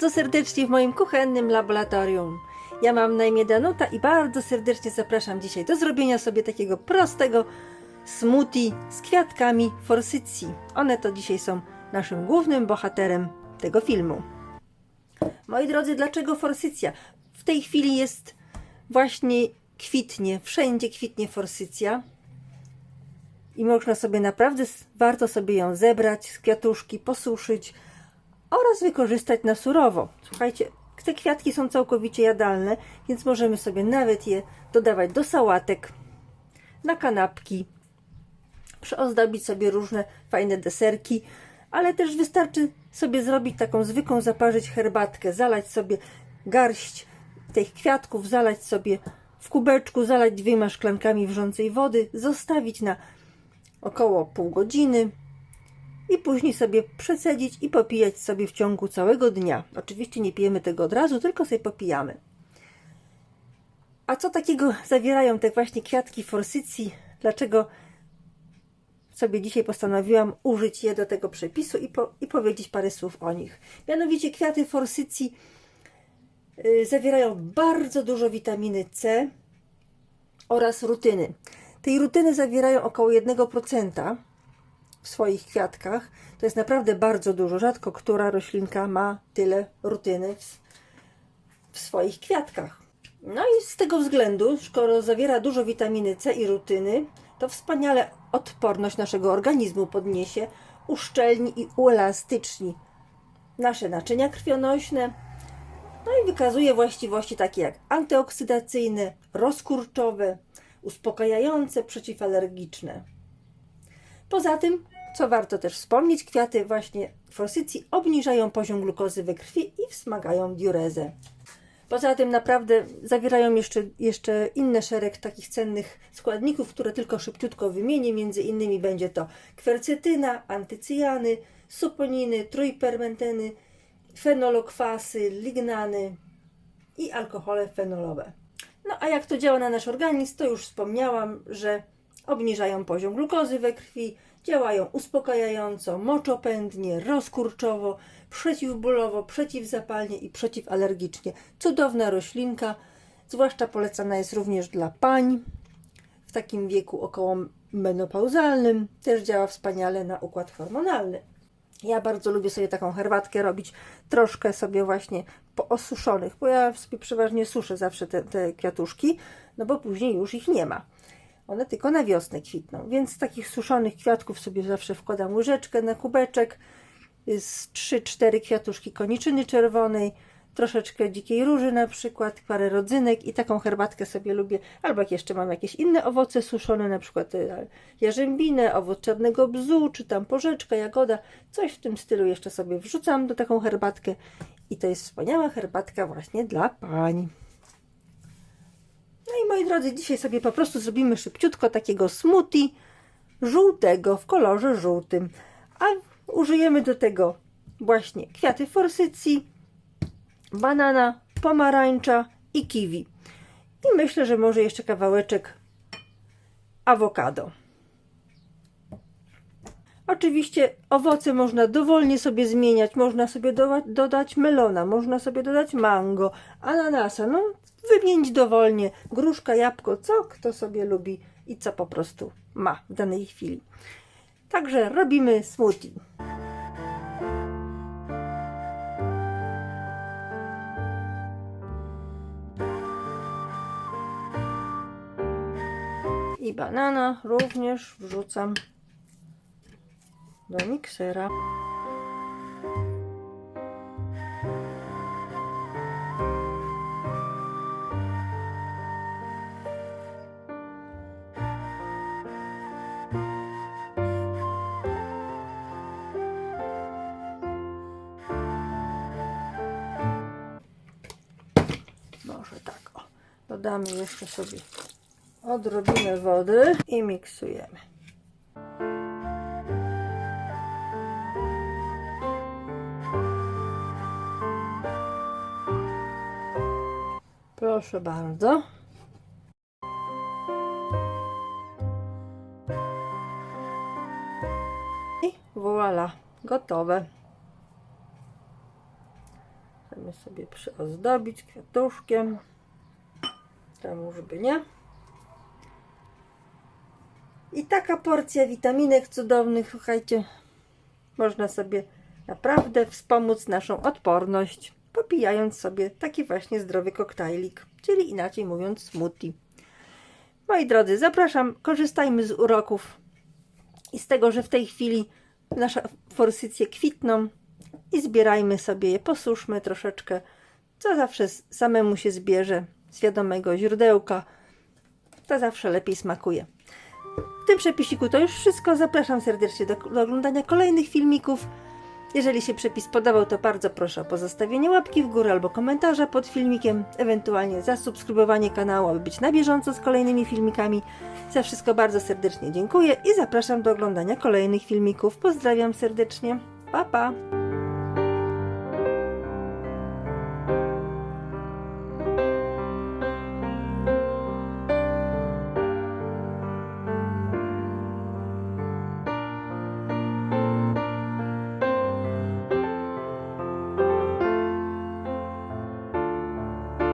Bardzo serdecznie w moim kuchennym laboratorium. Ja mam na imię Danuta i bardzo serdecznie zapraszam dzisiaj do zrobienia sobie takiego prostego smoothie z kwiatkami forsycji. One to dzisiaj są naszym głównym bohaterem tego filmu. Moi drodzy, dlaczego forsycja? W tej chwili jest właśnie kwitnie, wszędzie kwitnie forsycja. I można sobie naprawdę, warto sobie ją zebrać z kwiatuszki, posuszyć oraz wykorzystać na surowo. Słuchajcie, te kwiatki są całkowicie jadalne, więc możemy sobie nawet je dodawać do sałatek, na kanapki, przyozdobić sobie różne fajne deserki, ale też wystarczy sobie zrobić taką zwykłą, zaparzyć herbatkę, zalać sobie garść tych kwiatków, zalać sobie w kubeczku, zalać dwiema szklankami wrzącej wody, zostawić na około pół godziny i później sobie przecedzić i popijać sobie w ciągu całego dnia. Oczywiście nie pijemy tego od razu, tylko sobie popijamy. A co takiego zawierają te właśnie kwiatki forsycji? Dlaczego sobie dzisiaj postanowiłam użyć je do tego przepisu i, po, i powiedzieć parę słów o nich. Mianowicie kwiaty forsycji yy, zawierają bardzo dużo witaminy C oraz rutyny. Tej rutyny zawierają około 1% w swoich kwiatkach. To jest naprawdę bardzo dużo. Rzadko która roślinka ma tyle rutyny w, swoich kwiatkach. No i z tego względu, skoro zawiera dużo witaminy C i rutyny, to wspaniale odporność naszego organizmu podniesie, uszczelni i uelastyczni nasze naczynia krwionośne. No i wykazuje właściwości takie jak antyoksydacyjne, rozkurczowe, uspokajające, przeciwalergiczne. Poza tym, co warto też wspomnieć, kwiaty właśnie forsycji obniżają poziom glukozy we krwi i wspomagają diurezę. Poza tym naprawdę zawierają jeszcze, jeszcze inny szereg takich cennych składników, które tylko szybciutko wymienię. Między innymi będzie to kwercetyna, antycyjany, suponiny, trójpermenteny, fenolokwasy, lignany i alkohole fenolowe. No a jak to działa na nasz organizm, to już wspomniałam, że obniżają poziom glukozy we krwi, działają uspokajająco, moczopędnie, rozkurczowo, przeciwbólowo, przeciwzapalnie i przeciwalergicznie. Cudowna roślinka, zwłaszcza polecana jest również dla pań w takim wieku około menopauzalnym. Też działa wspaniale na układ hormonalny. Ja bardzo lubię sobie taką herbatkę robić, troszkę sobie właśnie po osuszonych, bo ja sobie przeważnie suszę zawsze te, te kwiatuszki, no bo później już ich nie ma. One tylko na wiosnę kwitną, więc z takich suszonych kwiatków sobie zawsze wkładam łyżeczkę na kubeczek, z 3-4 kwiatuszki koniczyny czerwonej, troszeczkę dzikiej róży na przykład, parę rodzynek i taką herbatkę sobie lubię, albo jak jeszcze mam jakieś inne owoce suszone, na przykład e, jarzębinę, owoc czarnego bzu, czy tam porzeczka, jagoda, coś w tym stylu jeszcze sobie wrzucam do taką herbatkę i to jest wspaniała herbatka właśnie dla pań. No i moi drodzy, dzisiaj sobie po prostu zrobimy szybciutko takiego smoothie żółtego w kolorze żółtym. A użyjemy do tego właśnie kwiaty forsycji, banana, pomarańcza i kiwi. I myślę, że może jeszcze kawałeczek awokado. Oczywiście owoce można dowolnie sobie zmieniać. Można sobie do, dodać melona, można sobie dodać mango, ananasa. No, wymienić dowolnie. Gruszka, jabłko, co kto sobie lubi i co po prostu ma w danej chwili. Także robimy smoothie. I banana również wrzucam do miksera. Dodamy jeszcze sobie odrobinę wody i miksujemy. Proszę bardzo. I voilà, gotowe. Możemy sobie przyozdobić kwiatuszkiem. Czemu żeby nie? I taka porcja witaminek cudownych, słuchajcie, można sobie naprawdę wspomóc naszą odporność, popijając sobie taki właśnie zdrowy koktajlik, czyli inaczej mówiąc smoothie. Moi drodzy, zapraszam, korzystajmy z uroków i z tego, że w tej chwili nasze forsycje kwitną i zbierajmy sobie je, posuszmy troszeczkę, co zawsze samemu się zbierze z wiadomego źródełka, to zawsze lepiej smakuje. W tym przepisiku to już wszystko. Zapraszam serdecznie do, do oglądania kolejnych filmików. Jeżeli się przepis podobał, to bardzo proszę o pozostawienie łapki w górę albo komentarza pod filmikiem, ewentualnie zasubskrybowanie kanału, aby być na bieżąco z kolejnymi filmikami. Za wszystko bardzo serdecznie dziękuję i zapraszam do oglądania kolejnych filmików. Pozdrawiam serdecznie. Pa pa!